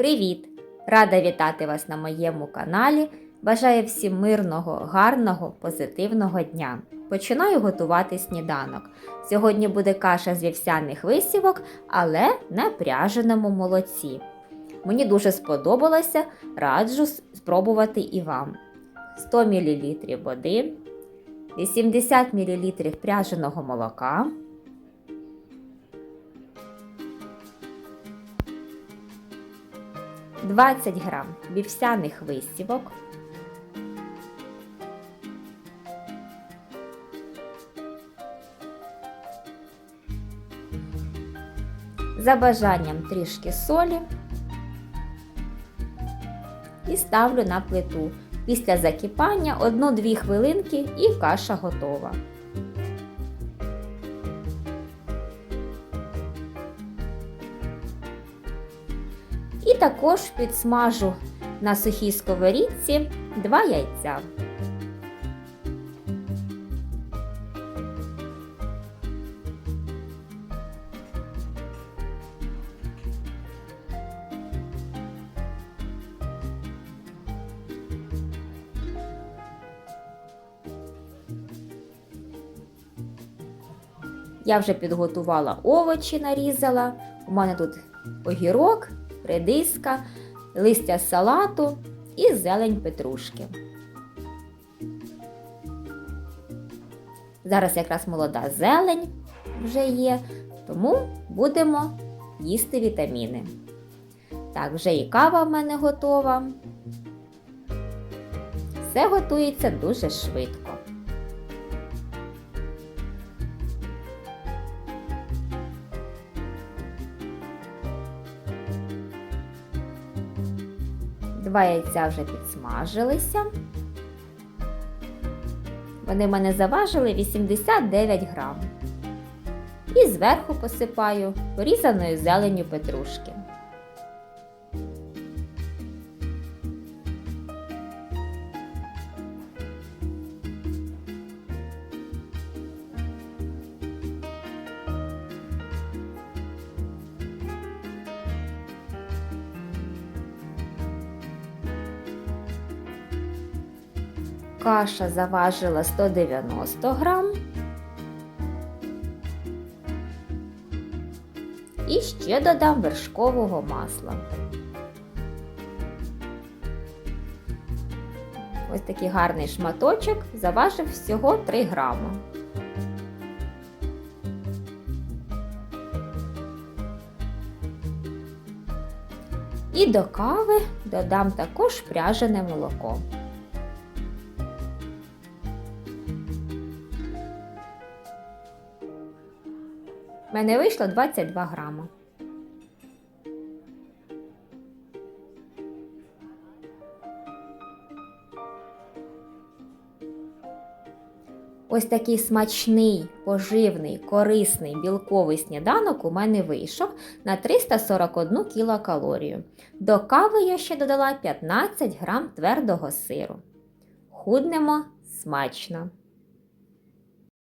Привіт! Рада вітати вас на моєму каналі. Бажаю всім мирного, гарного, позитивного дня. Починаю готувати сніданок. Сьогодні буде каша з вівсяних висівок, але на пряженому молоці. Мені дуже сподобалося, раджу спробувати і вам. 100 мл води, 80 мл пряженого молока, 20 грам вівсяних висівок, за бажанням трішки солі і ставлю на плиту. Після закипання 1-2 хвилинки і каша готова. І також підсмажу на сухій сковорідці 2 яйця. Я вже підготувала овочі, нарізала. У мене тут огірок, редиска, листя салату і зелень петрушки. Зараз якраз молода зелень вже є, тому будемо їсти вітаміни. Так, вже і кава в мене готова. Все готується дуже швидко. Два яйця вже підсмажилися. Вони в мене заважили 89 грам. І зверху посипаю порізаною зеленню петрушки. Каша заважила 190 грам. І ще додам вершкового масла. Ось такий гарний шматочок заважив всього 3 грама. І до кави додам також пряжене молоко. У мене вийшло 22 грама. Ось такий смачний, поживний, корисний білковий сніданок у мене вийшов на 341 кілокалорію. До кави я ще додала 15 грам твердого сиру. Худнемо смачно!